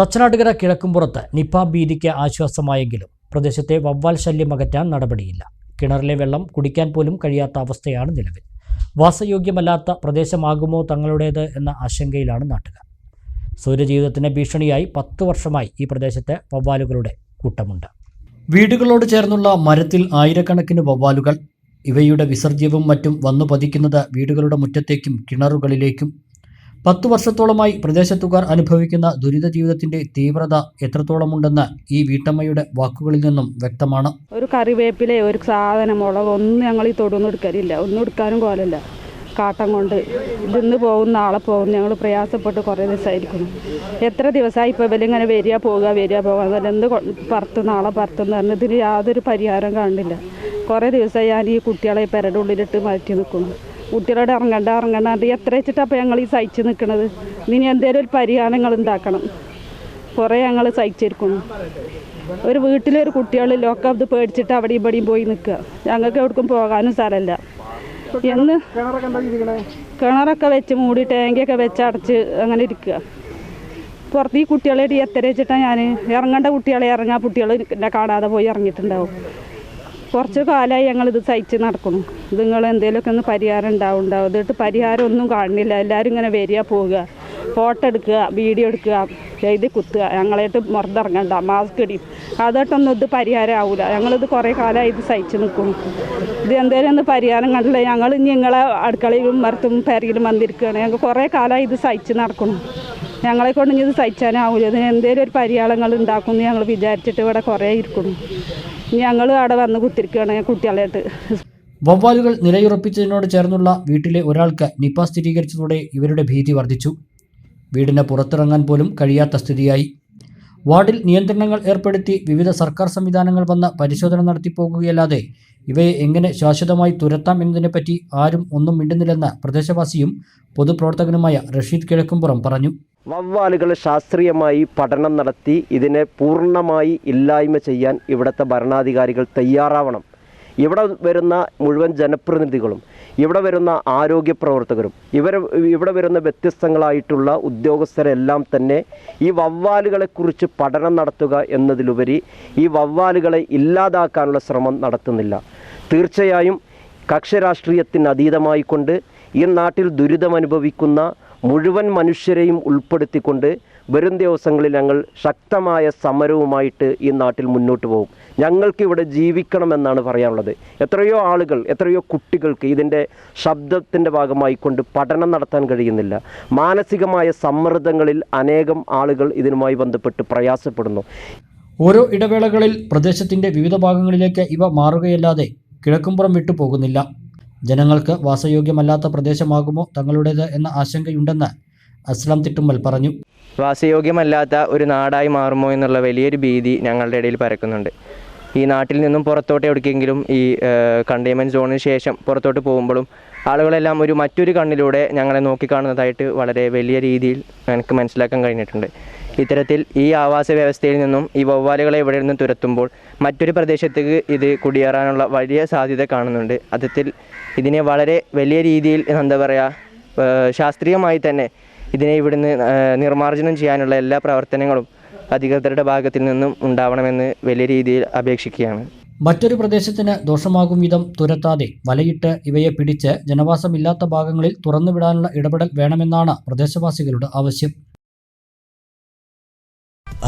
Thachanattukara കിഴക്കുംപുറത്ത് Nipah ഭീതിക്ക് ആശ്വാസമായെങ്കിലും പ്രദേശത്തെ വവ്വാൽ ശല്യം അകറ്റാൻ നടപടിയില്ല. കിണറിലെ വെള്ളം കുടിക്കാൻ പോലും കഴിയാത്ത അവസ്ഥയാണ് നിലവിൽ. വാസയോഗ്യമല്ലാത്ത പ്രദേശമാകുമോ തങ്ങളുടേത് എന്ന ആശങ്കയിലാണ് നാട്ടുകാർ. സൂര്യജീവിതത്തിന് ഭീഷണിയായി പത്ത് വർഷമായി ഈ പ്രദേശത്തെ വവ്വാലുകളുടെ കൂട്ടമുണ്ട്. വീടുകളോട് ചേർന്നുള്ള മരത്തിൽ ആയിരക്കണക്കിന് വവ്വാലുകൾ ഇവയുടെ വിസർജ്യവും മറ്റും വന്നു പതിക്കുന്നത് വീടുകളുടെ മുറ്റത്തേക്കും കിണറുകളിലേക്കും പത്തു വർഷത്തോളമായി പ്രദേശത്തുകാർ അനുഭവിക്കുന്ന ദുരിത ജീവിതത്തിന്റെ തീവ്രത എത്രത്തോളമുണ്ടെന്ന് ഈ വീട്ടമ്മയുടെ വാക്കുകളിൽ നിന്നും വ്യക്തമാണ്. ഒരു കറിവേപ്പിലെ ഒരു സാധനം മുളക് ഒന്നും ഞങ്ങൾ ഈ തൊടുന്ന് എടുക്കാനില്ല ഒന്നും എടുക്കാനും കോലല്ല കാട്ടം കൊണ്ട് ഇതിന്ന് പോകുന്ന ആളെ പോകും. ഞങ്ങൾ പ്രയാസപ്പെട്ട് കുറേ ദിവസമായിരിക്കുന്നു. എത്ര ദിവസമായി ഇപ്പോൾ ഇവരിങ്ങനെ വരിക പോവുക വരിക എന്ത് പറത്തുന്ന പറത്ത് നാളെ പറത്തെന്ന് പറഞ്ഞ് ഇതിന് യാതൊരു പരിഹാരം കാണില്ല കുറേ ദിവസമായി ഞാൻ ഈ കുട്ടികളെ പെരടുള്ളിലിട്ട് മാറ്റി നിൽക്കുന്നു. കുട്ടികളോട് ഇറങ്ങണ്ട ഇറങ്ങണ്ട അത് എത്ര വെച്ചിട്ടപ്പോൾ ഞങ്ങൾ ഈ സഹിച്ച് നിൽക്കണത് ഇനി എന്തേലും ഒരു പരിഹാരങ്ങൾ ഉണ്ടാക്കണം. കുറേ ഞങ്ങൾ സഹിച്ചിരിക്കുന്നു. ഒരു വീട്ടിലൊരു കുട്ടികളിലൊക്കെ ഇത് പേടിച്ചിട്ട് അവിടെ ഇവിടെയും പോയി നിൽക്കുക. ഞങ്ങൾക്ക് എവിടേക്കും പോകാനും സ്ഥലമില്ല. എന്ന് കിണറൊക്കെ വെച്ച് മൂടി ടാങ്കിയൊക്കെ വെച്ച് അടച്ച് അങ്ങനെ ഇരിക്കുക. പുറത്ത് ഈ കുട്ടികളെ എത്ര വെച്ചിട്ടാണ് ഞാൻ ഇറങ്ങേണ്ട കുട്ടികളെ ഇറങ്ങാ കുട്ടികൾ എന്നെ കാണാതെ പോയി ഇറങ്ങിയിട്ടുണ്ടാവും. കുറച്ച് കാലമായി ഞങ്ങളിത് സഹിച്ച് നടക്കുന്നു. ഇത് നിങ്ങൾ എന്തെങ്കിലുമൊക്കെ ഒന്ന് പരിഹാരം ഉണ്ടാവും ഉണ്ടാവും. ഇതിട്ട് പരിഹാരം ഒന്നും കാണുന്നില്ല. എല്ലാവരും ഇങ്ങനെ വരിക പോവുക. ഫോട്ടോ എടുക്കുക വീഡിയോ എടുക്കുക എഴുതി കുത്തുക. ഞങ്ങളായിട്ട് മുറത്തിറങ്ങണ്ട മാസ്ക് ഇടിയും. അതായിട്ടൊന്നും ഇത് പരിഹാരം ആവില്ല ഞങ്ങളിത് കുറേ കാലമായി ഇത് സഹിച്ച് നിൽക്കുന്നു ഇത് എന്തേലും ഒന്ന് പരിഹാരം കണ്ടില്ല? ഞങ്ങൾ ഇനി നിങ്ങളെ അടുക്കളയിലും മരത്തും പെരയിലും വന്നിരിക്കുകയാണ്. ഞങ്ങൾ കുറേ കാലമായി ഇത് സഹിച്ച് നടക്കുന്നു. ഞങ്ങളെ കൊണ്ട് ഇനി ഇത് സഹിച്ചാനാവില്ല ഇതിന് എന്തേലും ഒരു പരിയാളങ്ങൾ ഉണ്ടാക്കുമെന്ന് ഞങ്ങൾ വിചാരിച്ചിട്ട് ഇവിടെ കുറേ ഇരിക്കുന്നു. ഞങ്ങൾ അവിടെ വന്ന് കുത്തിരിക്കുകയാണ് കുട്ടികളായിട്ട്. വവ്വാലുകൾ നിലയുറപ്പിച്ചതിനോട് ചേർന്നുള്ള വീട്ടിലെ ഒരാൾക്ക് നിപ സ്ഥിരീകരിച്ചതോടെ ഇവരുടെ ഭീതി വർദ്ധിച്ചു. വീടിന് പുറത്തിറങ്ങാൻ പോലും കഴിയാത്ത സ്ഥിതിയായി. വാർഡിൽ നിയന്ത്രണങ്ങൾ ഏർപ്പെടുത്തി വിവിധ സർക്കാർ സംവിധാനങ്ങൾ വന്ന് പരിശോധന നടത്തിപ്പോകുകയല്ലാതെ ഇവയെ എങ്ങനെ ശാശ്വതമായി തുരത്താം എന്നതിനെപ്പറ്റി ആരും ഒന്നും മിണ്ടുന്നില്ലെന്ന് പ്രദേശവാസിയും പൊതുപ്രവർത്തകനുമായ റഷീദ് കിഴക്കുംപുറം പറഞ്ഞു. വവ്വാലുകൾ ശാസ്ത്രീയമായി പഠനം നടത്തി ഇതിനെ പൂർണമായി ഇല്ലായ്മ ചെയ്യാൻ ഇവിടുത്തെ ഭരണാധികാരികൾ തയ്യാറാവണം. ഇവിടെ വരുന്ന മുഴുവൻ ജനപ്രതിനിധികളും ഇവിടെ വരുന്ന ആരോഗ്യ പ്രവർത്തകരും ഇവർ ഇവിടെ വരുന്ന വ്യത്യസ്തങ്ങളായിട്ടുള്ള ഉദ്യോഗസ്ഥരെല്ലാം തന്നെ ഈ വവ്വാലുകളെക്കുറിച്ച് പഠനം നടത്തുക എന്നതിലുപരി ഈ വവ്വാലുകളെ ഇല്ലാതാക്കാനുള്ള ശ്രമം നടത്തുന്നില്ല. തീർച്ചയായും കക്ഷരാഷ്ട്രീയത്തിന് അതീതമായിക്കൊണ്ട് ഈ നാട്ടിൽ ദുരിതമനുഭവിക്കുന്ന മുഴുവൻ മനുഷ്യരെയും ഉൾപ്പെടുത്തിക്കൊണ്ട് വരും ദിവസങ്ങളിൽ ഞങ്ങൾ ശക്തമായ സമരവുമായിട്ട് ഈ നാട്ടിൽ മുന്നോട്ട് പോകും. ഞങ്ങൾക്കിവിടെ ജീവിക്കണമെന്നാണ് പറയാനുള്ളത്. എത്രയോ ആളുകൾ എത്രയോ കുട്ടികൾക്ക് ഇതിന്റെ ശബ്ദത്തിന്റെ ഭാഗമായിക്കൊണ്ട് പഠനം നടത്താൻ കഴിയുന്നില്ല. മാനസികമായ സമ്മർദ്ദങ്ങളിൽ അനേകം ആളുകൾ ഇതിനുമായി ബന്ധപ്പെട്ട് പ്രയാസപ്പെടുന്നു. ഓരോ ഇടവേളകളിൽ പ്രദേശത്തിന്റെ വിവിധ ഭാഗങ്ങളിലേക്ക് ഇവ മാറുകയല്ലാതെ കിഴക്കുംപുറം വിട്ടു പോകുന്നില്ല. ജനങ്ങൾക്ക് വാസയോഗ്യമല്ലാത്ത പ്രദേശമാകുമോ തങ്ങളുടേത് എന്ന ആശങ്കയുണ്ടെന്ന് അസ്ലാം തിട്ടുമ്മൽ പറഞ്ഞു. വാസയോഗ്യമല്ലാത്ത ഒരു നാടായി മാറുമോ എന്നുള്ള വലിയൊരു ഭീതി ഞങ്ങളുടെ ഇടയിൽ പരക്കുന്നുണ്ട്. ഈ നാട്ടിൽ നിന്നും പുറത്തോട്ട് എവിടേക്കെങ്കിലും ഈ കണ്ടെയ്ൻമെന്റ് സോണിന് ശേഷം പുറത്തോട്ട് പോകുമ്പോഴും ആളുകളെല്ലാം ഒരു മറ്റൊരു കണ്ണിലൂടെ ഞങ്ങളെ നോക്കിക്കാണുന്നതായിട്ട് വളരെ വലിയ രീതിയിൽ എനിക്ക് മനസ്സിലാക്കാൻ കഴിഞ്ഞിട്ടുണ്ട്. ഇത്തരത്തിൽ ഈ ആവാസ വ്യവസ്ഥയിൽ നിന്നും ഈ വവ്വാലുകളെ ഇവിടെ നിന്ന് തുരത്തുമ്പോൾ മറ്റൊരു പ്രദേശത്തേക്ക് ഇത് കുടിയേറാനുള്ള വലിയ സാധ്യത കാണുന്നുണ്ട്. അത്തരത്തിൽ ഇതിനെ വളരെ വലിയ രീതിയിൽ എന്താ പറയുക ശാസ്ത്രീയമായി തന്നെ ഇതിനെ ഇവിടുന്ന് നിർമ്മാർജനം ചെയ്യാനുള്ള എല്ലാ പ്രവർത്തനങ്ങളും അധികൃതരുടെ ഭാഗത്തിൽ നിന്നും ഉണ്ടാവണമെന്ന് വലിയ രീതിയിൽ അപേക്ഷിക്കുകയാണ്. മറ്റൊരു പ്രദേശത്തിന് ദോഷമാകും വിധം തുരത്താതെ വലയിട്ട് ഇവയെ പിടിച്ച് ജനവാസമില്ലാത്ത ഭാഗങ്ങളിൽ തുറന്നുവിടാനുള്ള ഇടപെടൽ വേണമെന്നാണ് പ്രദേശവാസികളുടെ ആവശ്യം.